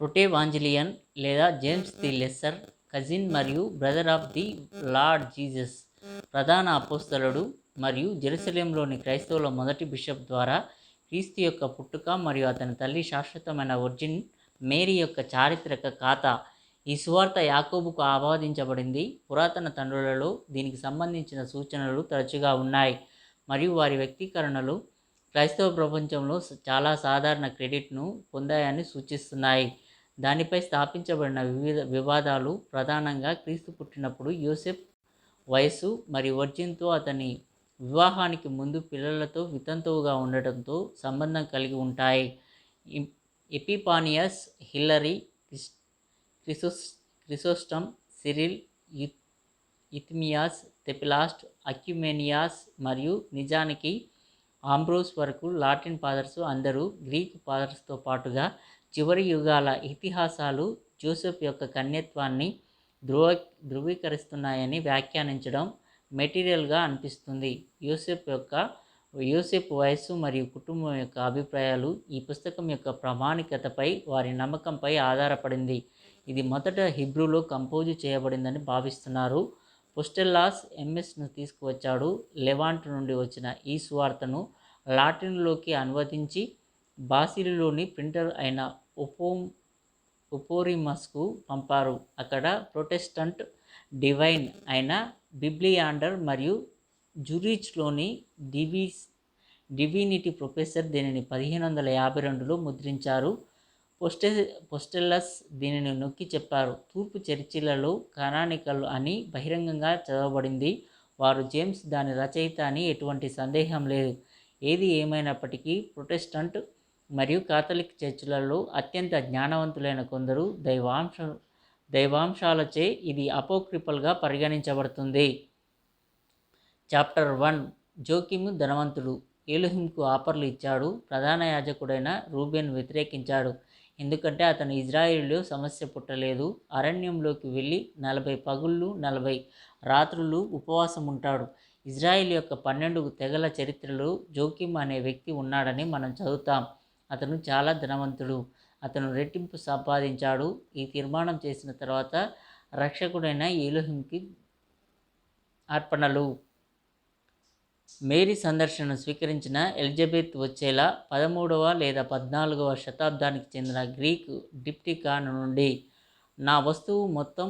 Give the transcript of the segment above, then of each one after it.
ప్రొటేవాంజలియన్ లేదా James the lesser cousin మరియు brother of the Lord Jesus ప్రధాన అపోస్తలుడు మరియు జెరూసలేంలోని క్రైస్తవుల మొదటి బిషప్ ద్వారా క్రీస్తు యొక్క పుట్టుక మరియు అతని తల్లి శాశ్వతమైన ఒర్జిన్ మేరీ యొక్క చారిత్రక ఖాతా. ఈ సువార్త యాకోబుకు ఆపాదించబడింది పురాతన తండ్రులలో దీనికి సంబంధించిన సూచనలు తరచుగా ఉన్నాయి. మరియు వారి వ్యక్తీకరణలు క్రైస్తవ ప్రపంచంలో చాలా సాధారణ క్రెడిట్ను పొందాయని సూచిస్తున్నాయి. దానిపై స్థాపించబడిన వివిధ వివాదాలు ప్రధానంగా క్రీస్తు పుట్టినప్పుడు యూసెఫ్ వయస్సు మరియు వర్జిన్తో అతని వివాహానికి ముందు పిల్లలతో వితంతువుగా ఉండటంతో సంబంధం కలిగి ఉంటాయి. Epiphanius Hilary Chris Chrysos Chrysostom Cyril ఇథ్మియాస్ Theophylact Oecumenius మరియు నిజానికి ఆంబ్రోస్ వరకు లాటిన్ ఫాదర్స్ అందరూ గ్రీక్ ఫాదర్స్తో పాటుగా చివరి యుగాల ఇతిహాసాలు జోసెఫ్ యొక్క కన్యత్వాన్ని ధృవ ధృవీకరిస్తున్నాయని వ్యాఖ్యానించడం మెటీరియల్గా అనిపిస్తుంది. యూసెఫ్ యొక్క యూసెఫ్ వయస్సు మరియు కుటుంబం యొక్క అభిప్రాయాలు ఈ పుస్తకం యొక్క ప్రామాణికతపై వారి నమ్మకంపై ఆధారపడింది. ఇది మొదట హిబ్రూలో కంపోజ్ చేయబడిందని భావిస్తున్నారు. పుస్టెల్లాస్ ఎంఎస్ను తీసుకువచ్చాడు. లెవాంట్ నుండి వచ్చిన ఈ సువార్తను లాటిన్లోకి అనువదించి బాసిలిలోని ప్రింటర్ అయిన ఒపోమ్ ఒపోరిమస్కు పంపారు. అక్కడ ప్రొటెస్టంట్ డివైన్ అయిన బిబ్లియాండర్ మరియు జూరిచ్లోని డివిస్ డివినిటీ ప్రొఫెసర్ దీనిని పదిహేను వందల యాభై రెండులో ముద్రించారు. పొస్టె పొస్టెల్లస్ దీనిని నొక్కి చెప్పారు. తూర్పు చర్చిలలో కనానికల్ అని బహిరంగంగా చదవబడింది. వారు జేమ్స్ దాని రచయిత అని ఎటువంటి సందేహం లేదు. ఏది ఏమైనప్పటికీ ప్రొటెస్టంట్ మరియు కాథలిక్ చర్చిలలో అత్యంత జ్ఞానవంతులైన కొందరు దైవాంశ దైవాంశాలచే ఇది అపోక్రిపల్గా పరిగణించబడుతుంది. Chapter one. జోకిము ధనవంతుడు. ఏలుహింకు ఆఫర్లు ఇచ్చాడు. ప్రధాన యాజకుడైన రూబెన్ వ్యతిరేకించాడు. ఎందుకంటే అతను ఇజ్రాయిల్లో సమస్య పుట్టలేదు. అరణ్యంలోకి వెళ్ళి నలభై పగుళ్ళు నలభై రాత్రులు ఉపవాసం ఉంటాడు ఇజ్రాయిల్ యొక్క పన్నెండు తెగల చరిత్రలో జోకిమ్ అనే వ్యక్తి ఉన్నాడని మనం చదువుతాం. అతను చాలా ధనవంతుడు. అతను రెట్టింపు సంపాదించాడు. ఈ తీర్మానం చేసిన తర్వాత రక్షకుడైన ఏలోహింకి అర్పణలు. మేరీ సందర్శనను స్వీకరించిన ఎలిజబెత్ వచ్చేలా పదమూడవ లేదా పద్నాలుగవ శతాబ్దానికి చెందిన గ్రీక్ డిప్టికాన్ నుండి నా వస్తువు మొత్తం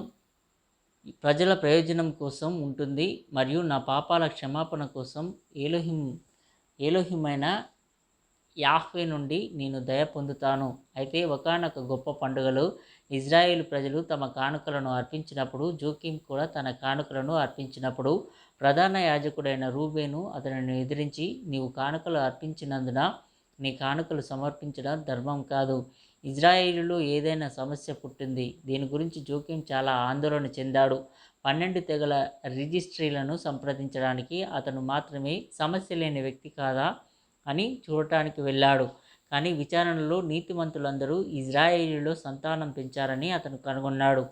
ప్రజల ప్రయోజనం కోసం ఉంటుంది మరియు నా పాపాల క్షమాపణ కోసం ఏలోహిం ఏలోహిమైన యాహ్వే నుండి నేను దయ పొందుతాను. అయితే ఒకానొక గొప్ప పండుగలో ఇజ్రాయేల్ ప్రజలు తమ కానుకలను అర్పించినప్పుడు జోకిం కూడా తన కానుకలను అర్పించినప్పుడు ప్రధాన యాజకుడైన రూబేను అతనిని ఎదిరించి నీవు కానుకలు అర్పించినందున నీ కానుకలు సమర్పించడం ధర్మం కాదు. ఇజ్రాయేలులో ఏదైనా సమస్య పుట్టింది. దీని గురించి జోక్యం చాలా ఆందోళన చెందాడు. పన్నెండు తెగల రిజిస్ట్రీలను సంప్రదించడానికి అతను మాత్రమే సమస్య లేని వ్యక్తి కాదా? అని చూడటానికి వెళ్ళాడు. కానీ విచారణలో నీతిమంతులందరూ ఇజ్రాయేలీలో సంతానం పెంచారని అతను కనుగొన్నాడు.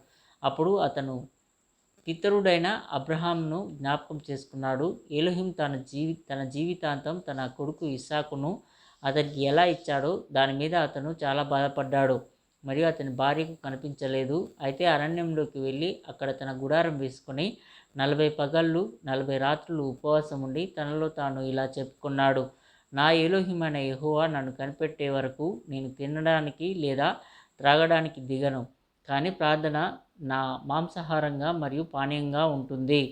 అప్పుడు అతను పితరుడైన అబ్రహాంను జ్ఞాపకం చేసుకున్నాడు. ఎలోహిం తన జీవి తన జీవితాంతం తన కొడుకు ఇస్సాకును అతనికి ఎలా ఇచ్చాడో దాని మీద అతను చాలా బాధపడ్డాడు. మరియు అతని భార్యకు కనిపించలేదు. అయితే అరణ్యంలోకి వెళ్ళి అక్కడ తన గుడారం వేసుకొని నలభై పగళ్ళు నలభై రాత్రులు ఉపవాసం ఉండి తనలో తాను ఇలా చెప్పుకున్నాడు. నా ఎలోహిమైన యహోవా నన్ను కనిపెట్టే వరకు నేను తినడానికి లేదా త్రాగడానికి దిగను. కానీ ప్రార్థన నా మాంసాహారంగా మరియు పానీయంగా ఉంటుంది.